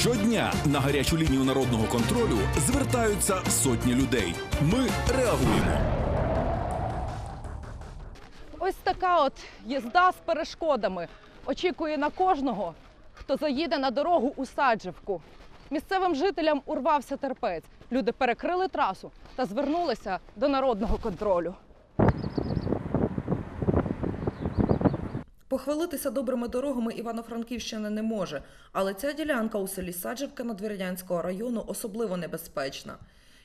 Щодня на гарячу лінію народного контролю звертаються сотні людей. Ми реагуємо. Ось така от їзда з перешкодами очікує на кожного, хто заїде на дорогу у Саджівку. Місцевим жителям урвався терпець. Люди перекрили трасу та звернулися до народного контролю. Похвалитися добрими дорогами Івано-Франківщина не може, але ця ділянка у селі Саджівка Надвірнянського району особливо небезпечна.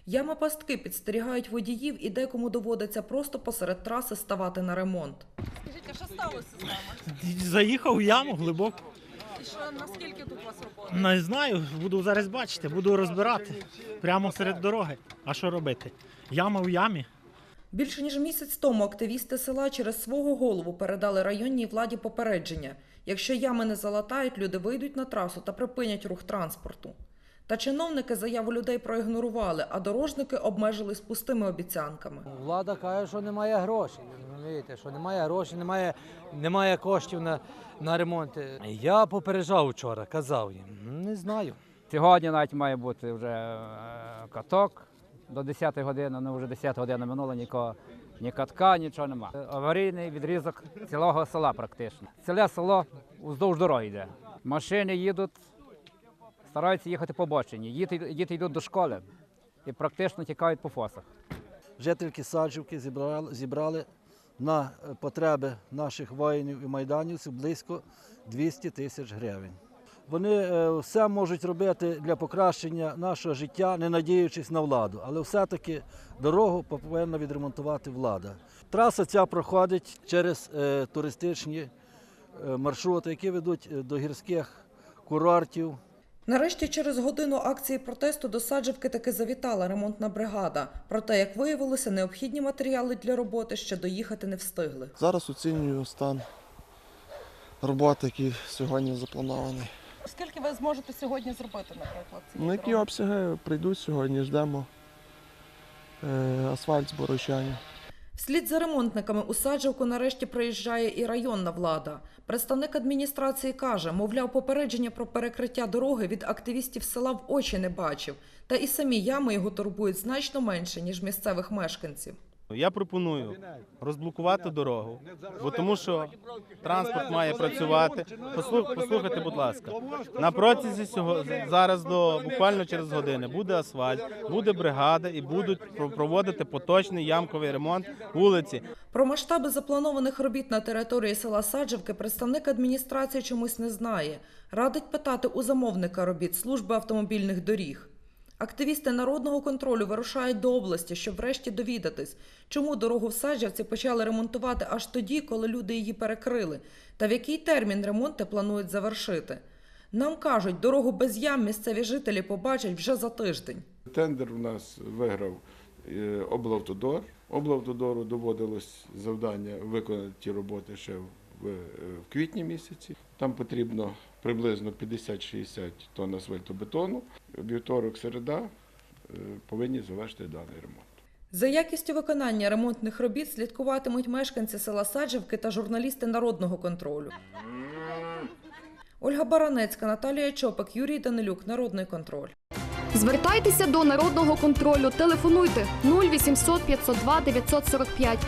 Яма пастки підстерігають водіїв і декому доводиться просто посеред траси ставати на ремонт. Скажіть, а що сталося з вами? Заїхав в яму глибоко. І що наскільки тут у вас роботи? Не знаю, буду зараз бачити, буду розбирати прямо серед дороги. А що робити? Яма в ямі. Більше ніж місяць тому активісти села через свого голову передали районній владі попередження. Якщо ями не залатають, люди вийдуть на трасу та припинять рух транспорту. Та чиновники заяву людей проігнорували, а дорожники обмежились пустими обіцянками. Влада каже, що немає грошей. Розумієте, що немає грошей, немає, немає коштів на, на ремонт. Я попереджав вчора, казав їм. Не знаю. Сьогодні навіть має бути вже е, каток до 10-ї години, ну вже 10 година минуло, нікого, ні катка, нічого нема. Аварійний відрізок цілого села практично. Ціле село вздовж дороги йде. Машини їдуть, стараються їхати по бочині. Діти, діти йдуть до школи і практично тікають по фосах. жительки Саджівки зібрали, зібрали на е, потреби наших воїнів і майданівців близько 200 тисяч гривень. Вони е, все можуть робити для покращення нашого життя, не надіючись на владу, але все-таки дорогу повинна відремонтувати влада. Траса ця проходить через е, туристичні е, маршрути, які ведуть до гірських курортів, Нарешті, через годину акції протесту до Саджівки таки завітала ремонтна бригада. Проте, як виявилося, необхідні матеріали для роботи ще доїхати не встигли. Зараз оцінюю стан роботи, який сьогодні запланований. Скільки ви зможете сьогодні зробити, наприклад? Ну, які обсяги прийдуть сьогодні, ждемо е, асфальт з Борощання. Вслід за ремонтниками у Саджівку нарешті приїжджає і районна влада. Представник адміністрації каже, мовляв, попередження про перекриття дороги від активістів села в очі не бачив. Та і самі ями його турбують значно менше, ніж місцевих мешканців. Я пропоную розблокувати дорогу, бо тому що транспорт має працювати. Послух, послухайте, будь ласка, на протязі цього зараз до буквально через години буде асфальт, буде бригада і будуть про- проводити поточний ямковий ремонт вулиці. Про масштаби запланованих робіт на території села Саджівки представник адміністрації чомусь не знає. Радить питати у замовника робіт служби автомобільних доріг. Активісти народного контролю вирушають до області, щоб врешті довідатись, чому дорогу в Саджівці почали ремонтувати аж тоді, коли люди її перекрили, та в який термін ремонти планують завершити. Нам кажуть, дорогу без ям місцеві жителі побачать вже за тиждень. Тендер у нас виграв е, облавтодор. Облавтодору доводилось завдання виконати ті роботи ще в, в квітні місяці. Там потрібно приблизно 50-60 тонн асфальтобетону. Вівторок, середа е, повинні завершити даний ремонт. За якістю виконання ремонтних робіт слідкуватимуть мешканці села Саджівки та журналісти народного контролю. Ольга Баранецька, Наталія Чопик, Юрій Данилюк, Народний контроль. Звертайтеся до народного контролю. Телефонуйте 0800 502 945